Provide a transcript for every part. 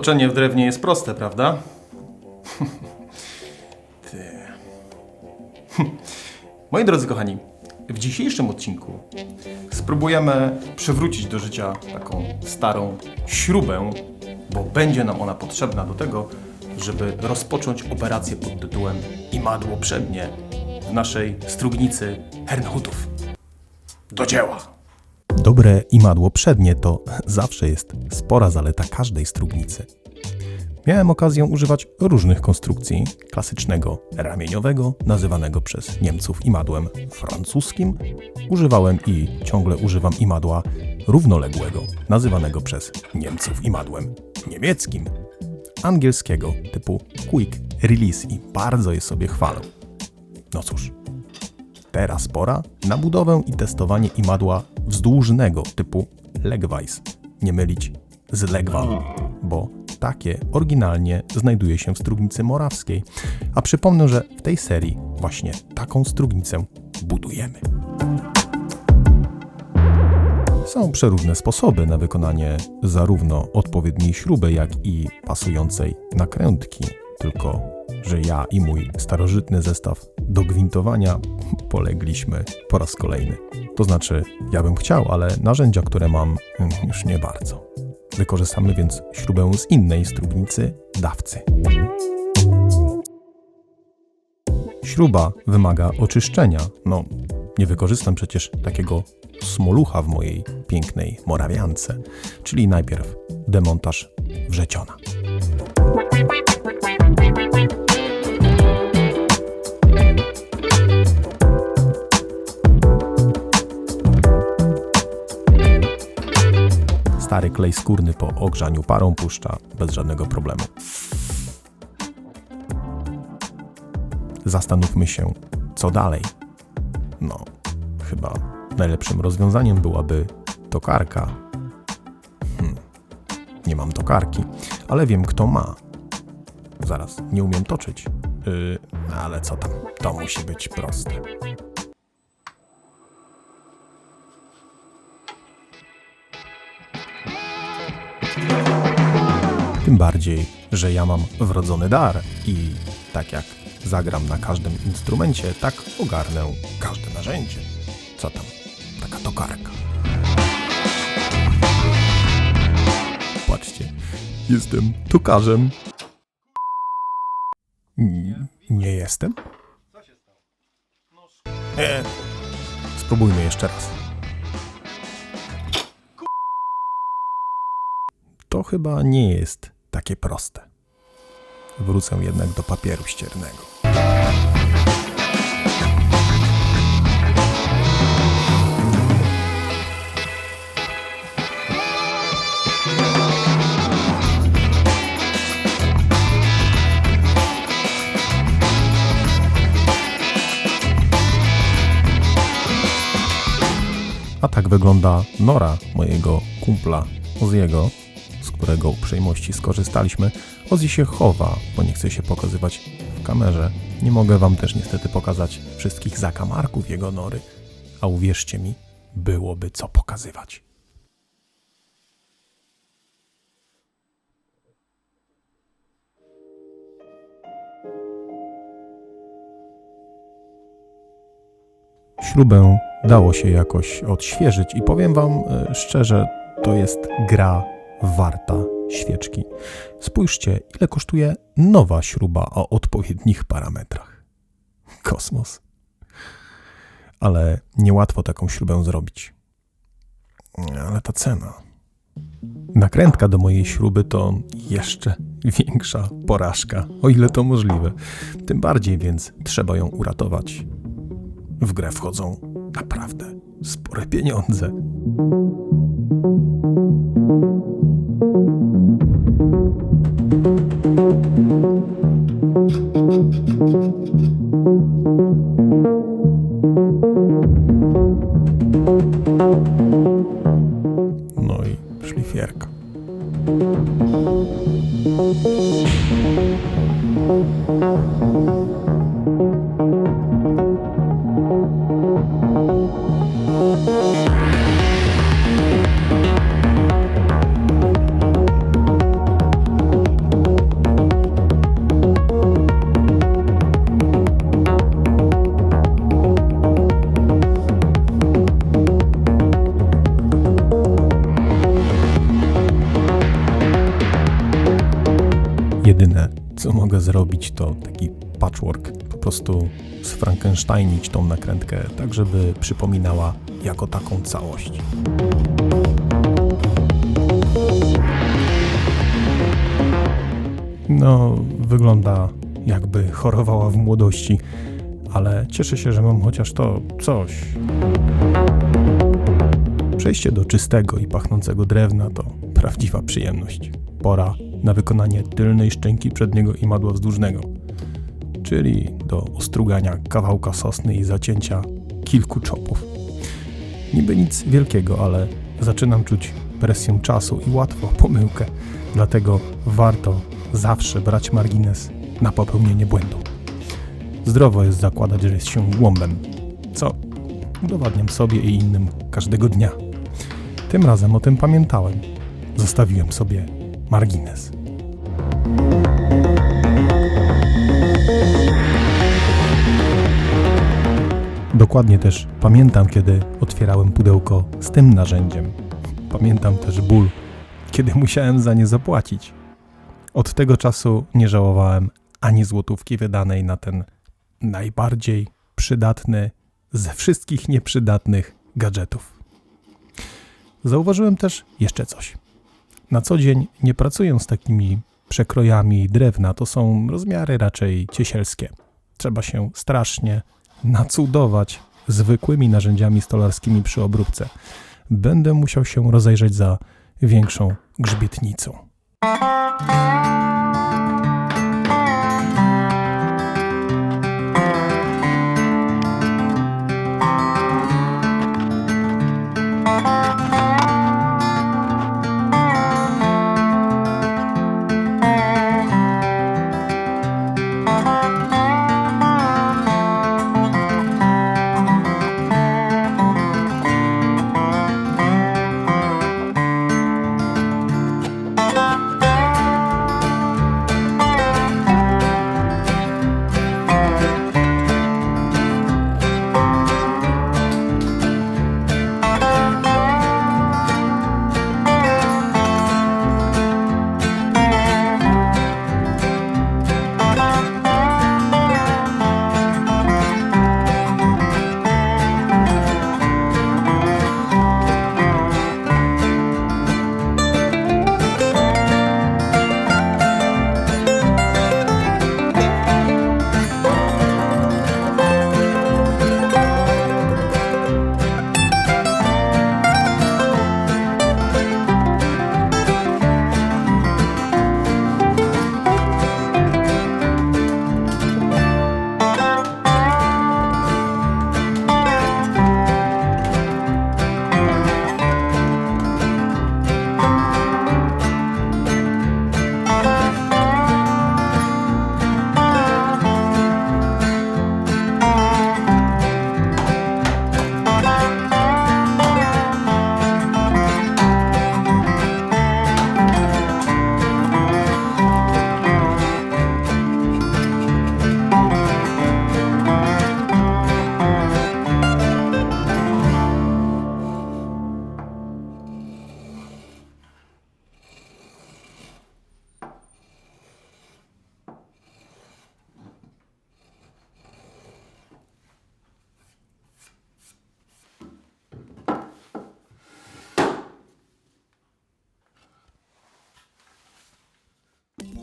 Toczenie w drewnie jest proste, prawda? Ty. Moi drodzy kochani, w dzisiejszym odcinku spróbujemy przywrócić do życia taką starą śrubę, bo będzie nam ona potrzebna do tego, żeby rozpocząć operację pod tytułem Imadło Przednie w naszej strugnicy Hernhutów. Do dzieła! Dobre imadło przednie to zawsze jest spora zaleta każdej strugnicy. Miałem okazję używać różnych konstrukcji klasycznego ramieniowego, nazywanego przez Niemców imadłem francuskim. Używałem i ciągle używam imadła równoległego, nazywanego przez Niemców imadłem niemieckim. Angielskiego typu quick release i bardzo je sobie chwalę. No cóż, Teraz pora na budowę i testowanie imadła wzdłużnego typu Legwise. Nie mylić z Legwal, bo takie oryginalnie znajduje się w strugnicy morawskiej. A przypomnę, że w tej serii właśnie taką strugnicę budujemy. Są przeróżne sposoby na wykonanie zarówno odpowiedniej śruby, jak i pasującej nakrętki. Tylko, że ja i mój starożytny zestaw do gwintowania polegliśmy po raz kolejny. To znaczy, ja bym chciał, ale narzędzia, które mam, już nie bardzo. Wykorzystamy więc śrubę z innej strugnicy dawcy. Śruba wymaga oczyszczenia. No, nie wykorzystam przecież takiego smolucha w mojej pięknej morawiance. Czyli najpierw demontaż wrzeciona. Stary klej skórny po ogrzaniu parą puszcza bez żadnego problemu. Zastanówmy się, co dalej. No, chyba najlepszym rozwiązaniem byłaby tokarka. Hmm, nie mam tokarki, ale wiem, kto ma. Zaraz, nie umiem toczyć. Yy, ale co tam, to musi być proste. Tym bardziej, że ja mam wrodzony dar i tak jak zagram na każdym instrumencie, tak ogarnę każde narzędzie. Co tam? Taka tokarka. Patrzcie, jestem tokarzem. Nie jestem? E, spróbujmy jeszcze raz. To chyba nie jest takie proste. Wrócę jednak do papieru ściernego. A tak wygląda nora mojego kumpla z którego uprzejmości skorzystaliśmy. Ozzy się chowa, bo nie chce się pokazywać w kamerze. Nie mogę wam też niestety pokazać wszystkich zakamarków jego nory, a uwierzcie mi, byłoby co pokazywać. Śrubę dało się jakoś odświeżyć i powiem wam e, szczerze, to jest gra warta świeczki. Spójrzcie, ile kosztuje nowa śruba o odpowiednich parametrach. Kosmos. Ale niełatwo taką śrubę zrobić. Ale ta cena. Nakrętka do mojej śruby to jeszcze większa porażka, o ile to możliwe. Tym bardziej więc trzeba ją uratować. W grę wchodzą naprawdę spore pieniądze. No i szlifierka. Co mogę zrobić, to taki patchwork. Po prostu sfrankensteinić tą nakrętkę, tak żeby przypominała jako taką całość. No, wygląda jakby chorowała w młodości, ale cieszę się, że mam chociaż to coś. Przejście do czystego i pachnącego drewna to prawdziwa przyjemność. Pora na wykonanie tylnej szczęki przedniego imadła wzdłużnego, czyli do ostrugania kawałka sosny i zacięcia kilku czopów. Niby nic wielkiego, ale zaczynam czuć presję czasu i łatwo pomyłkę, dlatego warto zawsze brać margines na popełnienie błędu. Zdrowo jest zakładać, że jest się głąbem, co udowadniam sobie i innym każdego dnia. Tym razem o tym pamiętałem. Zostawiłem sobie margines. Dokładnie też pamiętam, kiedy otwierałem pudełko z tym narzędziem. Pamiętam też ból, kiedy musiałem za nie zapłacić. Od tego czasu nie żałowałem ani złotówki wydanej na ten najbardziej przydatny ze wszystkich nieprzydatnych gadżetów. Zauważyłem też jeszcze coś. Na co dzień nie pracuję z takimi przekrojami drewna, to są rozmiary raczej ciesielskie. Trzeba się strasznie nacudować zwykłymi narzędziami stolarskimi przy obróbce. Będę musiał się rozejrzeć za większą grzbietnicą.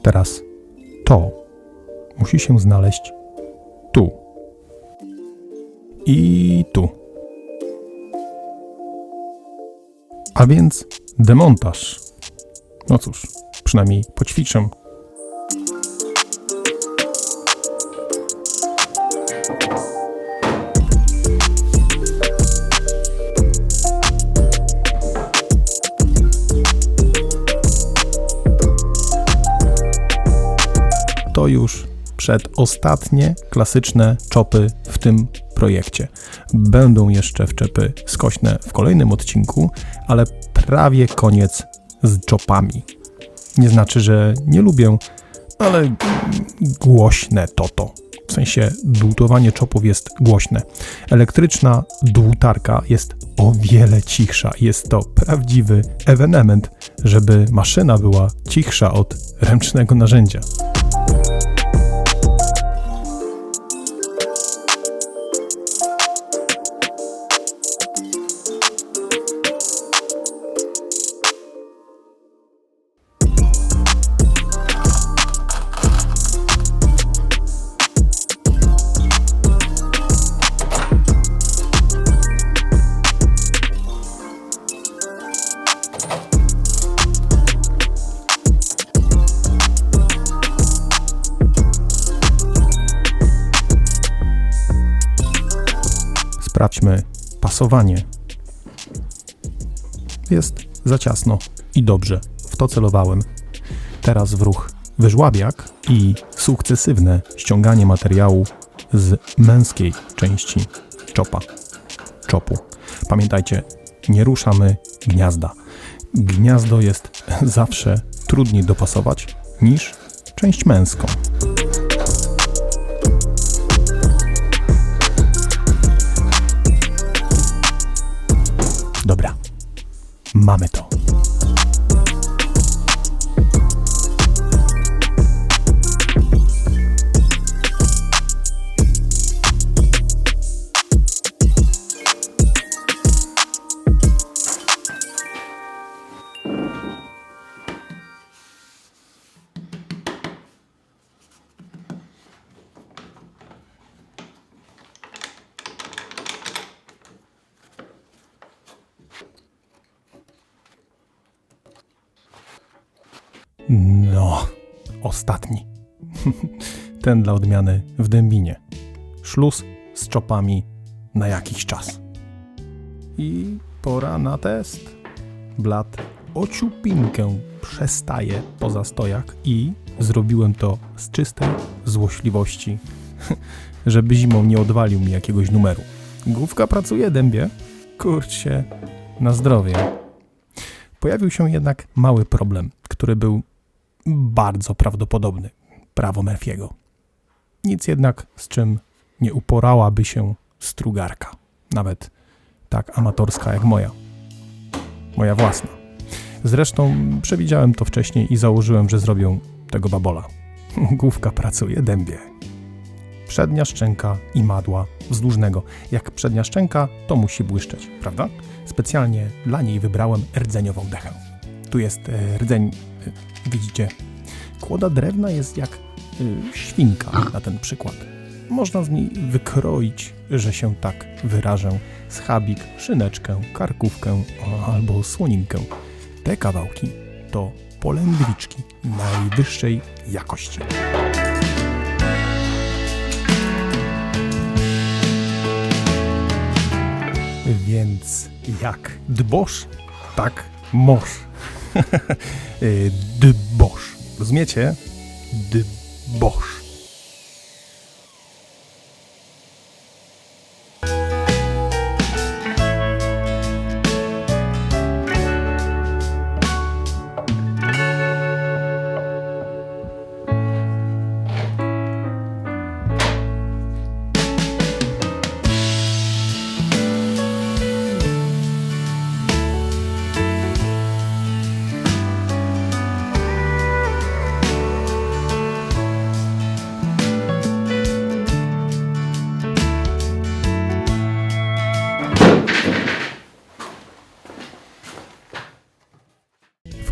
Teraz to musi się znaleźć tu i tu. A więc demontaż. No cóż, przynajmniej poćwiczę. Przedostatnie klasyczne czopy w tym projekcie. Będą jeszcze wczepy skośne w kolejnym odcinku, ale prawie koniec z czopami. Nie znaczy, że nie lubię, ale głośne to to. W sensie dłutowanie czopów jest głośne. Elektryczna dłutarka jest o wiele cichsza. Jest to prawdziwy ewenement, żeby maszyna była cichsza od ręcznego narzędzia. Pasowanie. Jest za ciasno i dobrze. W to celowałem. Teraz w ruch wyżłabiak i sukcesywne ściąganie materiału z męskiej części czopa. Czopu. Pamiętajcie, nie ruszamy gniazda. Gniazdo jest zawsze trudniej dopasować niż część męską. Dobra, mamy to. No, ostatni. Ten dla odmiany w dębinie. Szluz z czopami na jakiś czas. I pora na test. Blat o ciupinkę przestaje po zastojach i zrobiłem to z czystej złośliwości, żeby zimą nie odwalił mi jakiegoś numeru. Główka pracuje, dębie. Kurczę, na zdrowie. Pojawił się jednak mały problem, który był bardzo prawdopodobny. Prawo Murphy'ego. Nic jednak, z czym nie uporałaby się strugarka. Nawet tak amatorska jak moja. Moja własna. Zresztą przewidziałem to wcześniej i założyłem, że zrobią tego babola. Główka pracuje dębie. Przednia szczęka i madła wzdłużnego. Jak przednia szczęka, to musi błyszczeć, prawda? Specjalnie dla niej wybrałem rdzeniową dechę. Tu jest e, rdzeń, widzicie, kłoda drewna jest jak e, świnka na ten przykład. Można z niej wykroić, że się tak wyrażę, schabik, szyneczkę, karkówkę albo słoninkę. Te kawałki to polędwiczki najwyższej jakości. Więc jak dbosz, tak mosz. Y, dbosz. Rozumiecie? Dbosz.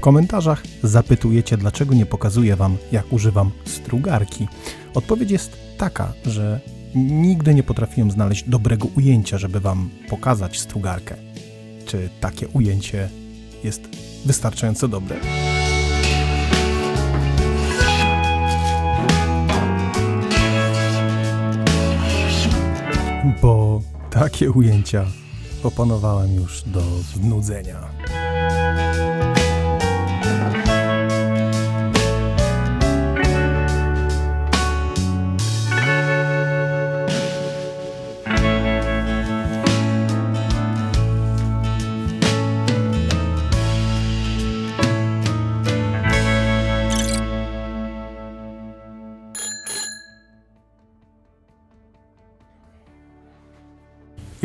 Komentarzach zapytujecie, dlaczego nie pokazuję Wam, jak używam strugarki. Odpowiedź jest taka, że nigdy nie potrafiłem znaleźć dobrego ujęcia, żeby Wam pokazać strugarkę. Czy takie ujęcie jest wystarczająco dobre? Bo takie ujęcia opanowałem już do znudzenia.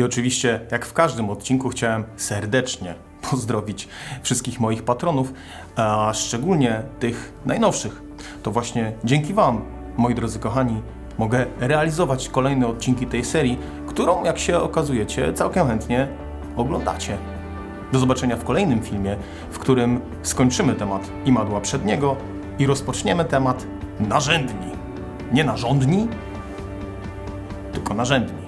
I oczywiście, jak w każdym odcinku, chciałem serdecznie pozdrowić wszystkich moich patronów, a szczególnie tych najnowszych. To właśnie dzięki Wam, moi drodzy kochani, mogę realizować kolejne odcinki tej serii, którą, jak się okazujecie, całkiem chętnie oglądacie. Do zobaczenia w kolejnym filmie, w którym skończymy temat imadła przedniego i rozpoczniemy temat narzędni. Nie narządni, tylko narzędni.